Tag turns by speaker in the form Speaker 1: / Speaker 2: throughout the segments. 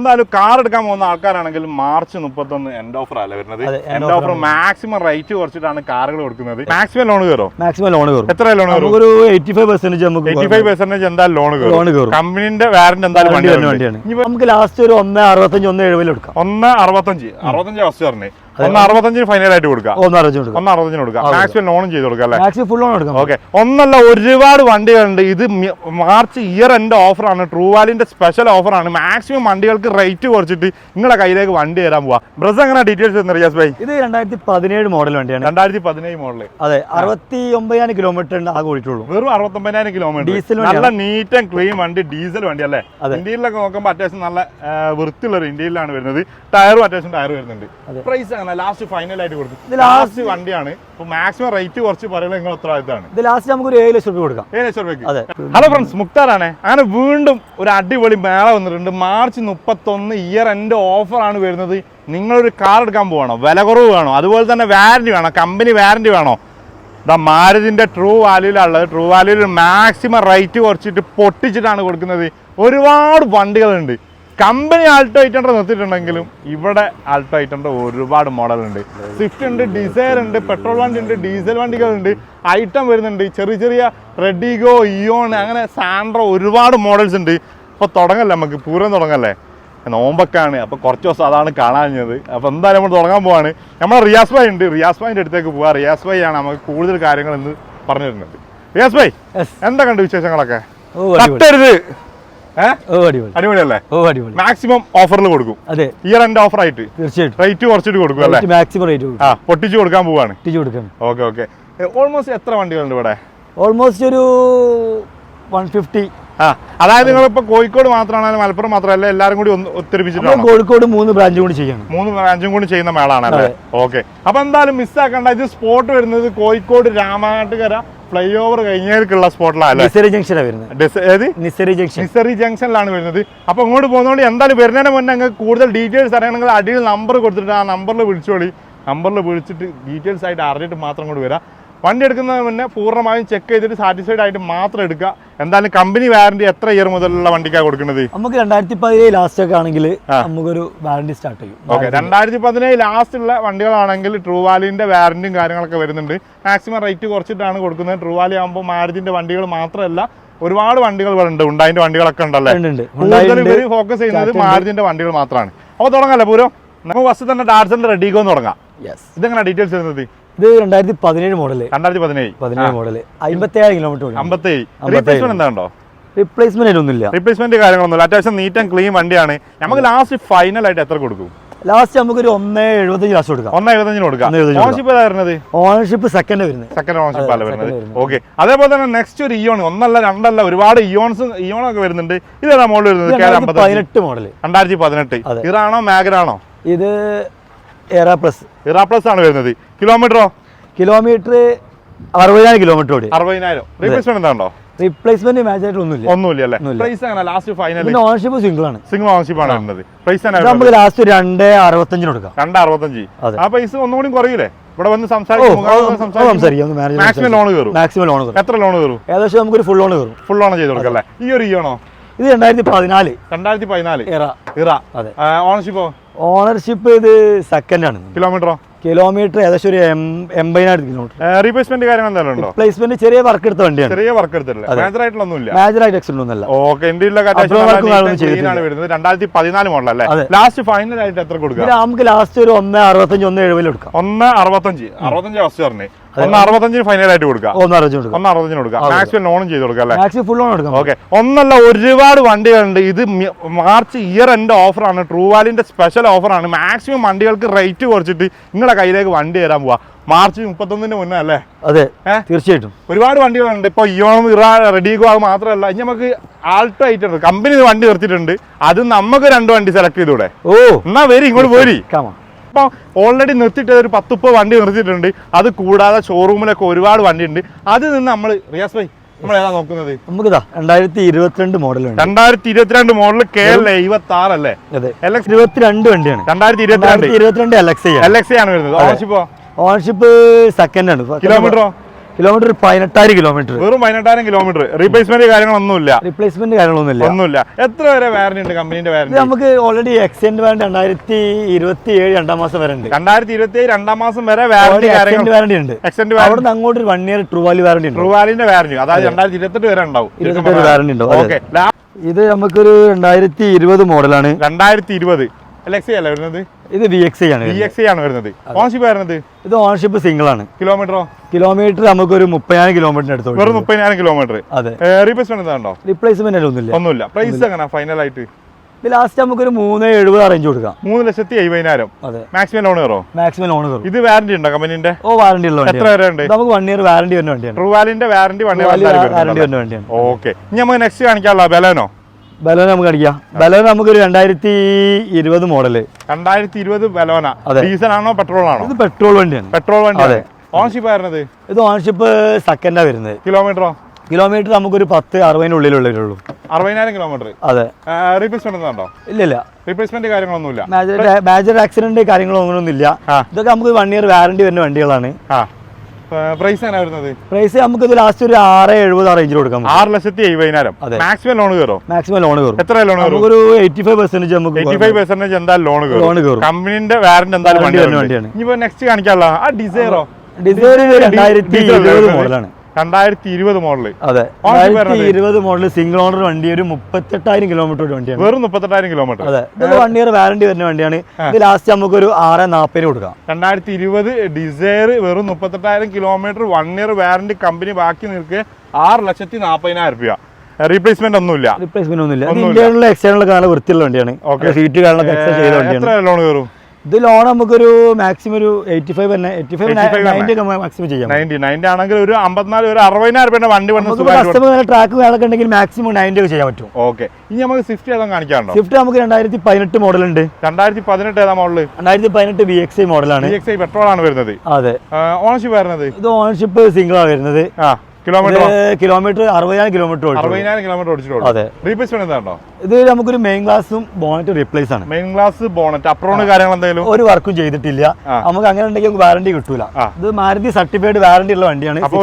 Speaker 1: എന്തായാലും കാർ എടുക്കാൻ പോകുന്ന ആൾക്കാരാണെങ്കിൽ മാർച്ച് മുപ്പത്തൊന്ന് എൻഡ് ഓഫർ അല്ല വരുന്നത്? എൻഡ് ഓഫർ മാക്സിമം റേറ്റ് കുറച്ചിട്ടാണ് കാറുകൾ കൊടുക്കുന്നത്. മാക്സിമം ലോൺ കയറും?
Speaker 2: മാക്സിമം ലോൺ കയറും.
Speaker 1: എത്ര ലോൺ കയറും?
Speaker 2: ഒരു എയ്റ്റി ഫൈവ് പെർസെന്റേജ് നമുക്ക്
Speaker 1: എയ്റ്റി ഫൈവ് പെർസെന്റേജ് എന്തായാലും ലോൺ കയറും?
Speaker 2: ലോൺ
Speaker 1: കയറും. കമ്പനിന്റെ വാറന്റ് എന്തായാലും
Speaker 2: വണ്ടി വണ്ടിയാണ്. നമുക്ക് ലാസ്റ്റ് ഒരു ഒന്ന് അറുപത്തഞ്ച് ഒന്ന് എഴുപതിൽ എടുക്കാം.
Speaker 1: ഒന്ന് അറുപത്തഞ്ച് അറുപത്തഞ്ച് ഫസ്റ്റ് പറഞ്ഞു. ഒന്ന് അറുപത്തഞ്ചിന് ഫൈനൽ ആയിട്ട് കൊടുക്കാം
Speaker 2: ഒന്ന് അറുപത്തഞ്ച് കൊടുക്കാം
Speaker 1: ഒന്ന് അറുപത്തഞ്ചിന് കൊടുക്കാം
Speaker 2: അതെ.
Speaker 1: മാക്സിമം ലോണും ചെയ്ത് അല്ലേ?
Speaker 2: മാക്സിമം ഫുൾ ലോൺ എടുക്കാം
Speaker 1: ഓക്കെ ഒന്നല്ല ഒരുപാട് വണ്ടികളുണ്ട്. ഇത് മാർച്ച് ഇയർ എൻഡ് ഓഫറാണ് ട്രൂവാലിന്റെ സ്പെഷ്യൽ ഓഫറാണ് മാക്സിമം വണ്ടികൾക്ക് റേറ്റ് കുറച്ചിട്ട് നിങ്ങളുടെ കയ്യിലേക്ക് വണ്ടി തരാൻ പോവാ. ബ്രസ് എങ്ങനെ ഡീറ്റെയിൽസ് റിയാസ് ഭായി
Speaker 2: ഇത് രണ്ടായിരത്തി പതിനേഴ് മോഡൽ വണ്ടിയാണ്.
Speaker 1: രണ്ടായിരത്തി പതിനേഴ് മോഡൽ
Speaker 2: അതെ അറുപത്തി ഒമ്പതിനായിരം കിലോമീറ്റർ ആകെ ഓടിയിട്ടുള്ളൂ.
Speaker 1: വെറും അറുപത്തൊമ്പതിനായിരം കിലോമീറ്റർ
Speaker 2: ഡീസൽ
Speaker 1: നല്ല. നീറ്റ് ആൻഡ് ക്ലീൻ വണ്ടി ഡീസൽ വണ്ടി അല്ലേ? ഇന്ത്യയിലൊക്കെ നോക്കുമ്പോൾ അത്യാവശ്യം നല്ല വൃത്തിയുള്ള ഒരു ഇന്ത്യയിലാണ് വരുന്നത്. ടയറും അത്യാവശ്യം ടയർ വരുന്നുണ്ട്. പ്രൈസ് അങ്ങനെ ലാസ്റ്റ് ഫൈനൽ ആയിട്ട് കൊടുക്കും
Speaker 2: ഇത്
Speaker 1: ലാസ്റ്റ് വണ്ടിയാണ്. ഇപ്പൊ മാക്സിമം റേറ്റ് കുറച്ച് പറയുന്നത് നിങ്ങൾ ഉത്തരവാദിത്തമാണ്.
Speaker 2: ഇത് ലാസ്റ്റ് നമുക്ക് ഒരു ഏഴ് ലക്ഷം രൂപ കൊടുക്കാം.
Speaker 1: ഏഴ് ലക്ഷം രൂപയ്ക്ക്.
Speaker 2: അതെ.
Speaker 1: ഹലോ ഫ്രണ്ട്സ് മുക്താറാണ്. അങ്ങനെ വീണ്ടും ഒരു അടിപൊളി മേള വന്നിട്ടുണ്ട്. മാർച്ച് മുപ്പത്തൊന്ന് ഇയർ എൻഡ് ഓഫറാണ് വരുന്നത്. നിങ്ങളൊരു കാർ എടുക്കാൻ പോകണോ വില കുറവ് വേണോ? അതുപോലെ തന്നെ വാറണ്ടി വേണോ? കമ്പനി വാറണ്ടി വേണോ? ദാ മാരുതിന്റെ ട്രൂ വാല്യൂലുള്ളത് ട്രൂ വാല്യൂൽ മാക്സിമം റേറ്റ് കുറച്ചിട്ട് പൊട്ടിച്ചിട്ടാണ് കൊടുക്കുന്നത്. ഒരുപാട് വണ്ടികളുണ്ട്. കമ്പനി ആൾട്ടോ ഹൺഡ്രഡ് നിർത്തിയിട്ടുണ്ടെങ്കിലും ഇവിടെ ആൾട്ടോ ഹൺഡ്രഡ് ഒരുപാട് മോഡലുണ്ട്. സ്വിഫ്റ്റ് ഉണ്ട് ഡിസയർ ഉണ്ട് പെട്രോൾ വണ്ടി ഉണ്ട് ഡീസൽ വണ്ടികളുണ്ട്. ഐറ്റം വരുന്നുണ്ട്. ചെറിയ ചെറിയ റെഡിഗോ ഇയോൺ അങ്ങനെ സാൻഡ്രോ ഒരുപാട് മോഡൽസ് ഉണ്ട്. അപ്പോൾ തുടങ്ങല്ലേ നമുക്ക്? പൂരം തുടങ്ങല്ലേ? നോമ്പൊക്കെയാണ്. അപ്പോൾ കുറച്ച് ദിവസം അതാണ് കാണാഞ്ഞത്. അപ്പോൾ എന്തായാലും നമ്മൾ തുടങ്ങാൻ പോവാണ്. നമ്മളെ റിയാസ് ഭായ് ഉണ്ട്. റിയാസ് ഭായിന്റെ അടുത്തേക്ക് പോവാ. റിയാസ് ഭായി ആണ് നമുക്ക് കൂടുതൽ കാര്യങ്ങൾ എന്ന് പറഞ്ഞു തരുന്നത്. റിയാസ് ഭായ്. എന്താ കണ്ട് വിശേഷങ്ങളൊക്കെ? തട്ടരുത്. അടിപൊളിയല്ലേ? മാക്സിമം ഓഫറിൽ കൊടുക്കും.
Speaker 2: അതെ.
Speaker 1: ഇയർ എൻഡ് ഓഫർ ആയിട്ട്.
Speaker 2: തീർച്ചയായിട്ടും.
Speaker 1: റേറ്റ് കുറച്ചിട്ട് കൊടുക്കും അല്ലേ?
Speaker 2: മാക്സിമം റേറ്റ്
Speaker 1: ആ പൊട്ടിച്ച് കൊടുക്കാൻ പോവാണ്.
Speaker 2: പൊട്ടിച്ചു കൊടുക്കാം.
Speaker 1: ഓക്കെ ഓക്കെ ഓൾമോസ്റ്റ് എത്ര വണ്ടികളുണ്ട് ഇവിടെ?
Speaker 2: ഓൾമോസ്റ്റ് ഒരു വൺ ഫിഫ്റ്റി
Speaker 1: ആ അതായത് നിങ്ങളിപ്പോ കോഴിക്കോട് മാത്രമാണ് മലപ്പുറം മാത്രമല്ല എല്ലാരും കൂടി ഒത്തൊരുമിച്ചിട്ടാണ്?
Speaker 2: കോഴിക്കോട് മൂന്ന് ബ്രാഞ്ചും കൂടി ചെയ്യണം.
Speaker 1: മൂന്ന് ബ്രാഞ്ചും കൂടി ചെയ്യുന്ന മേളാണ് അല്ലേ ഓക്കെ അപ്പൊ എന്തായാലും മിസ്സാക്കണ്ട ഇത് സ്പോട്ട് വരുന്നത് കോഴിക്കോട് രാമനാട്ടുകര ഫ്ലൈ ഓവർ കഴിഞ്ഞേക്കുള്ള സ്പോട്ടിലാണ്
Speaker 2: നിസരി ജംഗ്ഷനാണ് വരുന്നത്
Speaker 1: ഏത്?
Speaker 2: നിസരി ജംഗ്ഷൻ.
Speaker 1: നിസറി ജംഗ്ഷനിലാണ് വരുന്നത്. അപ്പോൾ ഇങ്ങോട്ട് പോകുന്നതുകൊണ്ട് എന്തായാലും വരുന്നതിന് മുന്നേ നിങ്ങൾക്ക് കൂടുതൽ ഡീറ്റെയിൽസ് അറിയണമെങ്കിൽ അടിയിൽ നമ്പർ കൊടുത്തിട്ട് ആ നമ്പറിൽ വിളിച്ചോളി. നമ്പറിൽ വിളിച്ചിട്ട് ഡീറ്റെയിൽസ് ആയിട്ട് അറിഞ്ഞിട്ട് മാത്രം ഇങ്ങോട്ട് വരാം. വണ്ടി എടുക്കുന്നതിന് മുന്നേ പൂർണമായും ചെക്ക് ചെയ്തിട്ട് സാറ്റിസ്ഫൈഡ് ആയിട്ട് മാത്രം എടുക്കുക. എന്തായാലും കമ്പനി വാറണ്ടി എത്ര ഇയർ മുതലുള്ള വണ്ടിക്കാണ് കൊടുക്കുന്നത്?
Speaker 2: നമുക്ക് രണ്ടായിരത്തി പതിനേഴ് ലാസ്റ്റ് ഒക്കെ ആണെങ്കിൽ നമുക്കൊരു വാറണ്ടി സ്റ്റാർട്ട് ചെയ്യും.
Speaker 1: ഓക്കെ രണ്ടായിരത്തി പതിനേഴ് ലാസ്റ്റ് ഉള്ള വണ്ടികളാണെങ്കിൽ ട്രൂ വാറണ്ടിയും കാര്യങ്ങളൊക്കെ വരുന്നുണ്ട്. മാക്സിമം റേറ്റ് കുറച്ചിട്ടാണ് കൊടുക്കുന്നത്. ട്രൂ വാലി ആകുമ്പോൾ മാരുതിന്റെ വണ്ടികൾ മാത്രമല്ല ഒരുപാട് വണ്ടികൾ ഇവിടെ ഉണ്ട്. ഉണ്ടായിന്റെ വണ്ടികളൊക്കെ ഉണ്ടല്ലേ?
Speaker 2: ഉണ്ട്, ഉണ്ട്.
Speaker 1: കൂടുതൽ. ഫോക്കസ് ചെയ്യുന്നത് മാരുതിന്റെ വണ്ടികൾ മാത്രമാണ്. അപ്പോൾ തുടങ്ങാല്ലേ പൂരം? നമുക്ക് ഫസ്റ്റ് തന്നെ ടാർസലിന്റെ റെഡിഗോ തുടങ്ങാം. ഇതെങ്ങനെ ഡീറ്റെയിൽസ് വരുന്നത്?
Speaker 2: ഇത് രണ്ടായിരത്തി പതിനേഴ് മോഡൽ.
Speaker 1: രണ്ടായിരത്തി പതിനേഴ്
Speaker 2: പതിനേഴ് മോഡൽ. അമ്പത്തേഴ് കിലോമീറ്റർ
Speaker 1: അമ്പത്തേഴ്.
Speaker 2: അമ്പത്തേഴ്.
Speaker 1: റീപ്ലേസ്മെന്റ്
Speaker 2: ഒന്നുമില്ല
Speaker 1: റീപ്ലേസ്മെന്റ് കാര്യങ്ങളൊന്നുമില്ല. അത്യാവശ്യം നീറ്റ് ആൻഡ് ക്ലീൻ വണ്ടിയാണ്. നമുക്ക് ലാസ്റ്റ് ഫൈനൽ ആയിട്ട് എത്ര കൊടുക്കും?
Speaker 2: ലാസ്റ്റ് നമുക്ക് ഒരു ഒന്ന് എഴുപത്തഞ്ച് ലാസ്റ്റ് കൊടുക്കാം.
Speaker 1: ഒന്ന് എഴുപത്തഞ്ചിന് കൊടുക്കാം. ഓണർഷിപ്പ് വരുന്നത്?
Speaker 2: ഓണർഷിപ്പ് സെക്കൻഡ് വരുന്നത്.
Speaker 1: സെക്കൻഡ് ഓണർഷിപ്പ് അല്ല വരുന്നത്? ഓക്കെ അതേപോലെ തന്നെ നെക്സ്റ്റ് ഒരു ഇയോൺ ഒന്നല്ല രണ്ടല്ല ഒരുപാട് ഇയോൺസ് ഇയോണൊക്കെ വരുന്നുണ്ട്. ഇതേതാ മോഡൽ വരുന്നത്?
Speaker 2: പതിനെട്ട് മോഡൽ
Speaker 1: രണ്ടായിരത്തി പതിനെട്ട്. ഇറാണോ മാഗറാണോ
Speaker 2: ഇത് എറ പ്ലസ്
Speaker 1: ആണ് വരുന്നത്. കിലോമീറ്ററോ
Speaker 2: കിലോമീറ്റർ അറുപതിനായിരം കിലോമീറ്റർ ഓടി.
Speaker 1: അറുപതിനായിരം. റീപ്ലേസ്മെന്റ്
Speaker 2: മാച്ച് ആയിട്ട് ഒന്നുമില്ല.
Speaker 1: ഒന്നുമില്ല അല്ലേ. പ്രൈസ് അങ്ങനെ ലാസ്റ്റ് ഫൈനൽ
Speaker 2: പിന്നെ ഓണർഷിപ്പ് സിംഗിൾ ആണ്.
Speaker 1: സിംഗിൾ ഓണർഷിപ്പ് ആണ് വരുന്നത്. പ്രൈസ്
Speaker 2: നമുക്ക് ലാസ്റ്റ് രണ്ട് അറുപത്തഞ്ചിന് കൊടുക്കാം.
Speaker 1: രണ്ട് അറുപത്തഞ്ച്. ആ പൈസ ഒന്നുകൂടി കുറയില്ലേ ഇവിടെ വന്ന് സംസാരിക്കും. മാക്സിമം ലോൺ കയറും.
Speaker 2: മാക്സിമം ലോൺ കയറും.
Speaker 1: എത്ര ലോൺ കയറും?
Speaker 2: ഏകദേശം നമുക്കൊരു ഫുൾ ലോൺ കയറും.
Speaker 1: ഫുൾ ലോൺ ചെയ്ത് കൊടുക്കല്ലേ ഈ ഒരു ഇയോണോ
Speaker 2: ഇത് രണ്ടായിരത്തി പതിനാല്.
Speaker 1: രണ്ടായിരത്തി പതിനാല്. ഇറ
Speaker 2: ഇറ
Speaker 1: ഓണർഷിപ്പോ
Speaker 2: ഓണർഷിപ്പ് ഇത് സെക്കൻഡ് ആണ്.
Speaker 1: കിലോമീറ്ററോ
Speaker 2: കിലോമീറ്റർ ഏകദേശം ഒരു എൺപതിനായിരം കിലോമീറ്റർ
Speaker 1: റീപ്ലേസ്മെന്റ് കാര്യങ്ങൾ എന്തായാലും ഉണ്ടോ?
Speaker 2: പ്ലേസ്മെന്റ് ചെറിയ വർക്ക് എടുത്ത വണ്ടിയാണ്.
Speaker 1: ചെറിയ വർക്ക് എടുത്തിട്ടില്ല. മേജർ ആയിട്ടുള്ളൊന്നുമില്ല
Speaker 2: മേജർ ആയിട്ട് എക്സിഡന്റ് ഒന്നുമില്ല
Speaker 1: ഓക്കെ വരുന്നത്. രണ്ടായിരത്തി പതിനാല് മോഡൽ അല്ലേ? ലാസ്റ്റ് ഫൈനൽ ആയിട്ട് എത്ര കൊടുക്കുക?
Speaker 2: നമുക്ക് ലാസ്റ്റ് ഒരു ഒന്ന് അറുപത്തഞ്ച് ഒന്ന് എഴുപതിൽ എടുക്കാം
Speaker 1: ഒന്ന് അറുപത്തഞ്ച്. അറുപത്തഞ്ച് ഫസ്റ്റ് പറഞ്ഞു ഒന്ന് അറുപത്തഞ്ചിന് ഫൈനൽ ആയിട്ട്
Speaker 2: ഒന്ന് കൊടുക്കാം.
Speaker 1: ഒന്ന് അറുപത്തഞ്ചിന് കൊടുക്കാം.
Speaker 2: അതെ.
Speaker 1: മാക്സിമം ലോണും ചെയ്ത് കൊടുക്കാം അല്ലേ?
Speaker 2: മാക്സിമം ഫുൾ ലോൺ എടുക്കാം.
Speaker 1: ഓക്കെ ഒന്നല്ല ഒരുപാട് വണ്ടികളുണ്ട്. ഇത് മാർച്ച് ഇയർ എൻഡ് ഓഫറാണ് ട്രൂ വാലിന്റെ സ്പെഷ്യൽ ഓഫറാണ് മാക്സിമം വണ്ടികൾക്ക് റേറ്റ് കുറച്ചിട്ട് നിങ്ങളുടെ കയ്യിലേക്ക് വണ്ടി തരാൻ പോവാ. മാർച്ച് മുപ്പത്തൊന്നിന് മുന്നേ അല്ലേ?
Speaker 2: അതെ തീർച്ചയായിട്ടും.
Speaker 1: ഒരുപാട് വണ്ടികളുണ്ട്. ഇപ്പോൾ ഇയോണും ഇറ റെഡിഗോ അത് മാത്രമല്ല ഇനി നമുക്ക് ആൾട്ടോ ആയിട്ടുണ്ട് കമ്പനി വണ്ടി നിർത്തിയിട്ടുണ്ട്. അത് നമുക്ക് രണ്ട് വണ്ടി സെലക്ട് ചെയ്തൂടെ?
Speaker 2: ഓ.
Speaker 1: എന്നാ വരി ഇങ്ങോട്ട് പോരി. അപ്പോൾ ഓൾറെഡി നിർത്തിയിട്ട് ഒരു പത്തുപ്പോ വണ്ടി നിർത്തിയിട്ടുണ്ട്. അത് കൂടാതെ ഷോറൂമിലൊക്കെ ഒരുപാട് വണ്ടി ഉണ്ട് അതിൽ നിന്ന് നമ്മൾ റിയാസ് ഭായി നമ്മൾ ഏതാ നോക്കുന്നത്?
Speaker 2: നമുക്കിതാ രണ്ടായിരത്തി ഇരുപത്തിരണ്ട് മോഡൽ
Speaker 1: രണ്ടായിരത്തി ഇരുപത്തിരണ്ട് മോഡൽ കെ എൽ ഇരുപത്തി ആറ് അല്ലേ
Speaker 2: ഇരുപത്തിരണ്ട് വണ്ടിയാണ്.
Speaker 1: രണ്ടായിരത്തി ഇരുപത്തിരണ്ട്
Speaker 2: ഇരുപത്തിരണ്ട് എൽ എക്സ്
Speaker 1: എൽ എക്സ് ആണ് വരുന്നത്. ഓണർഷിപ്പോ
Speaker 2: ഓണർഷിപ്പ് സെക്കൻഡ് ആണ്.
Speaker 1: കിലോമീറ്ററോ
Speaker 2: കിലോമീറ്റർ പതിനെട്ടായിരം കിലോമീറ്റർ
Speaker 1: വെറും പതിനെട്ടായിരം കിലോമീറ്റർ റീപ്ലേസ്മെന്റ് കാര്യങ്ങളൊന്നുമില്ല.
Speaker 2: റീപ്ലേസ്മെന്റ് കാര്യങ്ങളൊന്നുമില്ല.
Speaker 1: ഒന്നുമില്ല. എത്ര വരെ വാറന്റി ഉണ്ട് കമ്പനിന്റെ വാറന്റി
Speaker 2: നമുക്ക് ഓൾറെഡി എക്സ്റ്റെൻഡ് വാറന്റി രണ്ടായിരത്തി ഇരുപത്തി ഏഴ് രണ്ടാം മാസം വരെ ഉണ്ട്.
Speaker 1: രണ്ടായിരത്തി ഇരുപത്തി ഏഴ് രണ്ടാം മാസം വരെ വാറന്റി
Speaker 2: എക്സ്റ്റെൻഡ് വാറണ്ടി ഉണ്ട്.
Speaker 1: എക്സ്റ്റെൻഡ്
Speaker 2: അവിടെ
Speaker 1: വാറന്റി
Speaker 2: അങ്ങോട്ട് ഒരു വൺ ഇയർ ട്രൂവാലി വാറന്റി ഉണ്ട്.
Speaker 1: ട്രൂവാലിന്റെ വാറന്റി അതായത് രണ്ടായിരത്തി ഇരുപത്തെട്ട് വരെ ഉണ്ടാവും.
Speaker 2: ഇരുപത്തെട്ട് വാറണ്ടി ഉണ്ട്. അതെ.
Speaker 1: ഓക്കെ
Speaker 2: ഇത് നമുക്കൊരു രണ്ടായിരത്തി ഇരുപത് മോഡലാണ്
Speaker 1: രണ്ടായിരത്തി ഇരുപത് അല്ല വരുന്നത്?
Speaker 2: ഇത് വി എക്സ് ആണ് വി
Speaker 1: എക്സ് ആണ് വരുന്നത്. ഓൺഷിപ്പ് വരുന്നത്?
Speaker 2: ഇത് ഓണർഷിപ്പ് സിംഗിൾ ആണ്.
Speaker 1: കിലോമീറ്ററോ
Speaker 2: കിലോമീറ്റർ നമുക്കൊരു മുപ്പതിനായിരം കിലോമീറ്ററിന് അടുത്ത്
Speaker 1: വെറും മുപ്പതിനായിരം കിലോമീറ്റർ
Speaker 2: അതെ.
Speaker 1: റീപ്ലേസ്മെന്റ് ഉണ്ടോ?
Speaker 2: റീപ്ലേസ്മെന്റ് ഒന്നുമില്ല.
Speaker 1: ഒന്നുമില്ല. പ്രൈസ് എങ്ങനെ? ഫൈനൽ ആയിട്ട്?
Speaker 2: ഇത് ലാസ്റ്റ് നമുക്കൊരു മൂന്ന് എഴുപത് അറേഞ്ച് കൊടുക്കാം.
Speaker 1: മൂന്ന് ലക്ഷത്തി എഴുപതിനായിരം.
Speaker 2: അതെ.
Speaker 1: മാക്സിമം ലോൺ കയറോ?
Speaker 2: മാക്സിമം ലോൺ കയറും.
Speaker 1: ഇത് വാറന്റി ഉണ്ടോ കമ്പനിന്റെ
Speaker 2: ഓ വാറണ്ടി ഉള്ള
Speaker 1: എത്ര വരെ ഉണ്ട്?
Speaker 2: നമുക്ക് വൺ ഇയർ വാറണ്ടി വരുന്ന വണ്ടിയാണ്.
Speaker 1: ട്രൂവാലിന്റെ വാറന്റി വൺ
Speaker 2: വാറണ്ടി വരുന്ന വണ്ടിയാണ്.
Speaker 1: ഓക്കെ ഇനി നമുക്ക് നെക്സ്റ്റ് കാണിക്കാനുള്ള ബലനോ?
Speaker 2: ബലോന നമുക്ക് അടിക്കാം ബലോന നമുക്ക് ഒരു രണ്ടായിരത്തി ഇരുപത് മോഡൽ
Speaker 1: രണ്ടായിരത്തി ഇരുപത് ബലോന. ഡീസൽ ആണോ പെട്രോൾ ആണോ?
Speaker 2: ഇത് പെട്രോൾ വണ്ടിയാണ്.
Speaker 1: പെട്രോൾ വണ്ടി
Speaker 2: അതെ.
Speaker 1: ഓൺഷിപ്പ് ആയിരുന്നത്
Speaker 2: ഇത് ഓൺഷിപ്പ് സെക്കൻഡാ വരുന്നത്.
Speaker 1: കിലോമീറ്ററോ
Speaker 2: കിലോമീറ്റർ നമുക്കൊരു പത്ത് അറുപതിനുള്ളിൽ ഉള്ളിലുള്ളൂ
Speaker 1: അറുപതിനായിരം കിലോമീറ്റർ
Speaker 2: അതെ.
Speaker 1: റീപ്ലേസ്മെന്റ് ഉണ്ടോ?
Speaker 2: ഇല്ല ഇല്ല.
Speaker 1: റീപ്ലേസ്മെന്റ് കാര്യങ്ങളൊന്നുമില്ല.
Speaker 2: മേജർ ആക്സിഡന്റ് കാര്യങ്ങളൊന്നും ഇല്ല ഇതൊക്കെ നമുക്ക് വൺ ഇയർ വാറണ്ടി വരുന്ന വണ്ടികളാണ്.
Speaker 1: പ്രൈസ് ആണ് വരുന്നത്?
Speaker 2: പ്രൈസ് നമുക്ക് ഇത് ലാസ്റ്റ് ഒരു ആറ് എഴുപത് ആ റേഞ്ചിൽ കൊടുക്കാം
Speaker 1: ആറ് ലക്ഷത്തി എഴുപതിനായിരം. മാക്സിമം ലോൺ കയറും
Speaker 2: മാക്സിമം ലോൺ കയറും
Speaker 1: എത്ര ലോൺ കയറും
Speaker 2: നമുക്കൊരു എയ്റ്റി ഫൈവ് പെർസെന്റേജ് നമുക്ക്
Speaker 1: എയ്റ്റി ഫൈവ് പെർസെന്റേജ് എന്തായാലും ലോൺ
Speaker 2: ലോൺ
Speaker 1: കയറും കമ്പനിന്റെ വാറന്റ് എന്തായാലും വണ്ടിയാണ്
Speaker 2: വണ്ടിയാണ്.
Speaker 1: ഇനിയിപ്പോ നെക്സ്റ്റ് കാണിക്കാനുള്ള ആ ഡിസൈറോ
Speaker 2: ഡിസൈർ രണ്ടായിരത്തി ഇരുപത് മോഡലാണ്
Speaker 1: രണ്ടായിരത്തി ഇരുപത് മോഡൽ
Speaker 2: അതെ? ഇരുപത് മോഡൽ സിംഗിൾ ഓണർ വണ്ടി ഒരു മുപ്പത്തെട്ടായിരം കിലോമീറ്റർ വണ്ടിയാണ്.
Speaker 1: വെറും മുപ്പത്തെട്ടായിരം കിലോമീറ്റർ
Speaker 2: അതെ. ഇത് വൺ ഇയർ വാറണ്ടി വരുന്ന വണ്ടിയാണ്. ഇത് ലാസ്റ്റ് നമുക്ക് ഒരു ആറ് നാൽപ്പതിന് കൊടുക്കാം.
Speaker 1: രണ്ടായിരത്തി ഇരുപത് ഡിസൈർ വെറും മുപ്പത്തെട്ടായിരം kilometre one year warranty company ബാക്കി നിൽക്ക് ആറ് ലക്ഷത്തി നാൽപ്പതിനായിരം രൂപ റീപ്ലേസ്മെന്റ് ഒന്നുമില്ല.
Speaker 2: റീപ്ലേസ്മെന്റ് ഒന്നുമില്ല. എക്സ്റ്റേണൽ കാണാൻ വൃത്തിയുള്ള വണ്ടിയാണ്. സീറ്റ് കാണാൻ ചെയ്ത വണ്ടിയാണ്.
Speaker 1: ലോൺ കയറും
Speaker 2: ഇത് ലോൺ നമുക്കൊരു മാക്സിമം ഒരു എയ്റ്റി ഫൈവ് തന്നെ എയ്റ്റി ഫൈവ്
Speaker 1: 85
Speaker 2: നയന്റി ഒക്കെ മാക്സിമം ചെയ്യാം.
Speaker 1: നയന്റി നയന്റി ആണെങ്കിൽ ഒരു അമ്പത്തിനാല് ഒരു അറുപതിനായിരം രൂപയുടെ വണ്ടി
Speaker 2: കസ്റ്റമർ ട്രാക്ക് വേണമൊക്കെ ഉണ്ടെങ്കിൽ മാക്സിമം നയന്റി ഒക്കെ ചെയ്യാൻ പറ്റും.
Speaker 1: ഓക്കെ ഇനി നമുക്ക് സ്വിഫ്റ്റ് ഏതാ കാണിക്കാറുണ്ടോ
Speaker 2: സ്വിഫ്റ്റ് നമുക്ക് രണ്ടായിരത്തി പതിനെട്ട് മോഡൽ ഉണ്ട്.
Speaker 1: രണ്ടായിരത്തി പതിനെട്ട് ഏതാ മോഡൽ
Speaker 2: രണ്ടായിരത്തി പതിനെട്ട് ബി എക്സ് ഐ മോഡലാണ്
Speaker 1: ബി എക്സ് ഐ പെട്രോൾ ആണ് വരുന്നത്.
Speaker 2: അതെ.
Speaker 1: ഓണർഷിപ്പ് വരുന്നത്?
Speaker 2: ഇത് ഓണർഷിപ്പ് സിംഗിൾ ആണ് വരുന്നത്.
Speaker 1: ആ കിലോമീറ്റർ
Speaker 2: കിലോമീറ്റർ അറുപതിനായിരം കിലോമീറ്റർ
Speaker 1: അറുപതിനായിരം കിലോമീറ്റർ ഓടിച്ചിട്ടുള്ളൂ.
Speaker 2: അതെ.
Speaker 1: റീപ്ലേസ്മെന്റ് എന്താണ്ടോ
Speaker 2: ഇത് നമുക്കൊരു മെയിൻ ഗ്ലാസും ബോണറ്റ് റീപ്ലേസ് ആണ്.
Speaker 1: മെയിൻ ഗ്ലാസ് ബോണറ്റ് അപ്രോണ് കാര്യങ്ങൾ എന്തെങ്കിലും
Speaker 2: ഒരു വർക്കും ചെയ്തിട്ടില്ല. നമുക്ക് അങ്ങനെ ഉണ്ടെങ്കിൽ വാറണ്ടി കിട്ടൂല. ഇത് മാരുതി സർട്ടിഫൈഡ് വാറണ്ടി ഉള്ള വണ്ടിയാണ്.
Speaker 1: അപ്പോൾ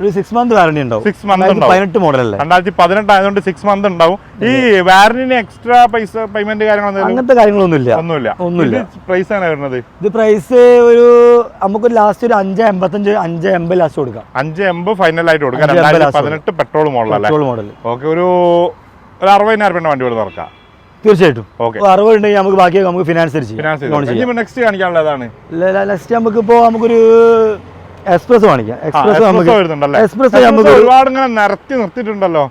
Speaker 1: ഒരു
Speaker 2: സിക്സ് മന്ത് വാറണ്ടി ഉണ്ടാവും.
Speaker 1: സിക്സ് മന്ത് ഉണ്ടാവും.
Speaker 2: പതിനെട്ട് മോഡൽ അല്ലേ?
Speaker 1: രണ്ടായിരത്തി പതിനെട്ട് ആയതുകൊണ്ട് സിക്സ് മന്ത് ഉണ്ടാവും. ഈ വാറന്റിന് എക്സ്ട്രാ പൈസ പേയ്മെന്റ് കാര്യങ്ങൾ
Speaker 2: അങ്ങനത്തെ കാര്യങ്ങളൊന്നുമില്ല.
Speaker 1: ഒന്നുമില്ല.
Speaker 2: ഒന്നുമില്ല.
Speaker 1: പ്രൈസ് ആണ് വരുന്നത്?
Speaker 2: ഇത് പ്രൈസ് ഒരു നമുക്കൊരു ലാസ്റ്റ് ഒരു അഞ്ച് എൺപത്തഞ്ച് അഞ്ച് എൺപത് ലാസ്റ്റ് കൊടുക്കാം.
Speaker 1: അഞ്ച് എൺപത് ഫൈനൽ ആയിട്ട് കൊടുക്കാം. രണ്ടായിരത്തി പതിനെട്ട് petrol model
Speaker 2: petrol model
Speaker 1: okay ഒരു ഒരു അറുപതിനായിരം രൂപ വണ്ടി കൊടുത്ത് നടക്കാം
Speaker 2: തീർച്ചയായിട്ടും. അറുപത് ഉണ്ടെങ്കിൽ നമുക്ക് ബാക്കി നമുക്ക് ഫിനാൻസ്
Speaker 1: നെക്സ്റ്റ് കാണിക്കാനുള്ള ഏതാണ്?
Speaker 2: നെക്സ്റ്റ് നമുക്ക് ഇപ്പോൾ നമുക്കൊരു എക്സ്പ്രസ് കാണിക്കാം. എക്സ്പ്രസ് നമുക്ക് എക്സ്പ്രസ് നമുക്ക്
Speaker 1: ഒരുപാട് ഇങ്ങനെ നിരത്തി നിർത്തിയിട്ടുണ്ടല്ലോ.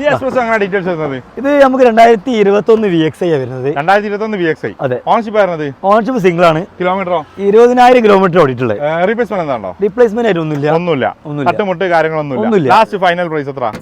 Speaker 1: ഈ എക്സ്പ്രസ് അങ്ങനെ ഡീറ്റെയിൽസ് വരുന്നത്?
Speaker 2: ഇത് നമുക്ക് രണ്ടായിരത്തി ഇരുപത്തി ഒന്ന് വി എക്സ് ഐ വരുന്നത്.
Speaker 1: രണ്ടായിരത്തി ഇരുപത്തി ഒന്ന് വി എക്സ് ഐ
Speaker 2: അതെ.
Speaker 1: ഓൺഷിപ്പ് ആയിരുന്നത്?
Speaker 2: ഓൺഷിപ്പ് സിംഗിൾ ആണ്.
Speaker 1: കിലോമീറ്ററോ
Speaker 2: ഇരുപതിനായിരം കിലോമീറ്റർ ഓടിയിട്ടുള്ളത്
Speaker 1: റീപ്ലേസ്മെന്റ് എന്താണോ?
Speaker 2: റീപ്ലേസ്മെന്റ് ആയിട്ട് ഒന്നുമില്ല.
Speaker 1: ഒന്നുമില്ല.
Speaker 2: ഒന്നുമില്ല. കാര്യങ്ങളൊന്നും
Speaker 1: ലാസ്റ്റ് ഫൈനൽ പ്രൈസ് എത്ര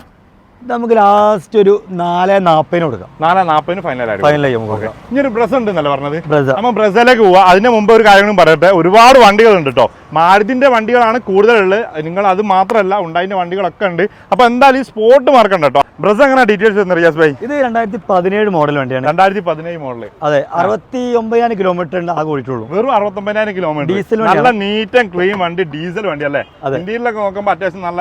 Speaker 2: നമുക്ക് ലാസ്റ്റ് ഒരു നാല് നാൽപ്പതിന് കൊടുക്കാം.
Speaker 1: നാല് നാൽപ്പതിന് ഫൈനൽ ആയിട്ട്
Speaker 2: ഫൈനലായി നമുക്ക്
Speaker 1: ഇനി ഒരു ബ്രസ് ഉണ്ടെന്നല്ലേ പറഞ്ഞത്?
Speaker 2: ബ്രസ്.
Speaker 1: നമ്മൾ ബ്രസിലേക്ക് പോവാ. അതിന് മുമ്പ് ഒരു കാര്യങ്ങളും പറയട്ടെ. ഒരുപാട് വണ്ടികളുണ്ട് കേട്ടോ മാരുതിന്റെ വണ്ടികളാണ് കൂടുതലുള്ളത്. നിങ്ങൾ അത് മാത്രമല്ല ഉണ്ടായിന്റെ വണ്ടികളൊക്കെ ഉണ്ട്. അപ്പൊ എന്തായാലും ഈ സ്പോട്ട് മാർക്കണ്ട കേട്ടോ. ബ്രസ് അങ്ങനെ ഡീറ്റെയിൽസ് എന്ന് റിയാസ് ഭായി?
Speaker 2: ഇത് രണ്ടായിരത്തി പതിനേഴ് മോഡൽ വണ്ടിയാണ്.
Speaker 1: രണ്ടായിരത്തി പതിനേഴ് മോഡൽ
Speaker 2: അതെ അറുപത്തി ഒമ്പതിനായിരം കിലോമീറ്റർ ഉണ്ട് ആകെ ഓടിയിട്ടുള്ളൂ.
Speaker 1: വെറും അറുപത്തൊമ്പതിനായിരം കിലോമീറ്റർ
Speaker 2: ഡീസൽ
Speaker 1: നല്ല നീറ്റ് ആൻഡ് ക്ലീൻ വണ്ടി ഡീസൽ വണ്ടി അല്ലേ. ഇന്ത്യയിലൊക്കെ നോക്കുമ്പോൾ അത്യാവശ്യം നല്ല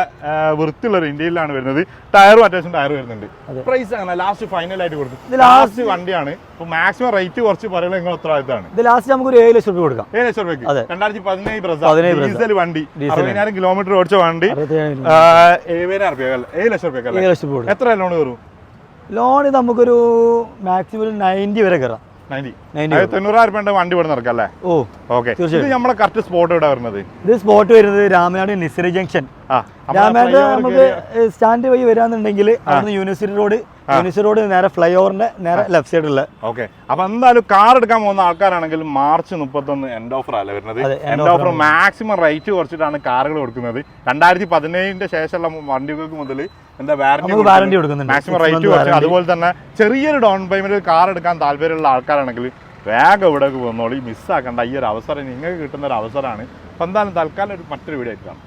Speaker 1: വൃത്തിയുള്ള ഒരു ഇന്ത്യയിലാണ് വരുന്നത്. ടയറും അത്യാവശ്യം ടയർ വരുന്നുണ്ട്. പ്രൈസ് അങ്ങനെ ലാസ്റ്റ് ഫൈനൽ ആയിട്ട് കൊടുത്തു. ലാസ്റ്റ് വണ്ടിയാണ്. ഇപ്പൊ മാക്സിമം റേറ്റ് കുറച്ച് പറയുന്നത് നിങ്ങൾ ഉത്തരവാദിത്തമാണ്
Speaker 2: ഇത് ലാസ്റ്റ് നമുക്ക് ഒരു ഏഴ് ലക്ഷം രൂപ കൊടുക്കാം.
Speaker 1: ഏഴ് ലക്ഷം രൂപയ്ക്ക്. രണ്ടായിരത്തി പതിനേഴ്
Speaker 2: പ്രസ
Speaker 1: ഡീസൽ വണ്ടി. അറുപതിനായിരം കിലോമീറ്റർ ഓടിച്ച വണ്ടി. ഏഴായിരം റുപ്യ ഏഴ് ലക്ഷം റുപ്യ
Speaker 2: ഏഴ് ലക്ഷം
Speaker 1: എത്ര ലോൺ കയറും?
Speaker 2: ലോൺ നമുക്കൊരു മാക്സിമം നയന്റി വരെ കയറാം.
Speaker 1: തൊണ്ണൂറായിരം വണ്ടി ഇവിടെ നടക്കാം അല്ലേ?
Speaker 2: Oh
Speaker 1: okay. ഇത്. നമ്മളെ കറക്റ്റ് സ്പോട്ട് ഇവിടെ വരുന്നത്.
Speaker 2: ഇത് സ്പോട്ട് വരുന്നത് രാമനാട് നിസരി ജംഗ്ഷൻ രാമനാട് നമുക്ക് സ്റ്റാൻഡ് വഴി വരാന്നുണ്ടെങ്കിൽ അവിടുന്ന് യൂണിവേഴ്സിറ്റി റോഡ് യൂണിവേഴ്സിറ്റി റോഡ് നേരെ ഫ്ലൈ ഓവറിന്റെ നേരെ ലെഫ്റ്റ് സൈഡിലുള്ള
Speaker 1: ഓക്കെ. അപ്പൊ എന്തായാലും കാർ എടുക്കാൻ പോകുന്ന ആൾക്കാരാണെങ്കിൽ മാർച്ച് മുപ്പത്തൊന്ന് എൻഡ് ഓഫർ അല്ല വരുന്നത്? എൻഡ് ഓഫർ മാക്സിമം റേറ്റ് കുറച്ചിട്ടാണ് കാറുകൾ കൊടുക്കുന്നത്. രണ്ടായിരത്തി പതിനേഴിന്റെ ശേഷമുള്ള വണ്ടികൾക്ക് മുതൽ എന്താ
Speaker 2: കൊടുക്കുന്നുണ്ട്.
Speaker 1: മാക്സിമം റേറ്റ് കുറച്ച്. അതുപോലെ തന്നെ ചെറിയൊരു ഡൗൺ പേയ്മെന്റ് കാർ എടുക്കാൻ താല്പര്യമുള്ള ആൾക്കാരാണെങ്കിൽ വേഗം ഇവിടേക്ക് വന്നോളൂ. മിസ്സാക്കണ്ട ഈ ഒരു അവസരം നിങ്ങൾക്ക് കിട്ടുന്ന ഒരു അവസരമാണ്. അപ്പം എന്തായാലും തൽക്കാലം ഒരു മറ്റൊരു വീഡിയോ ആയിട്ട് കാണാം.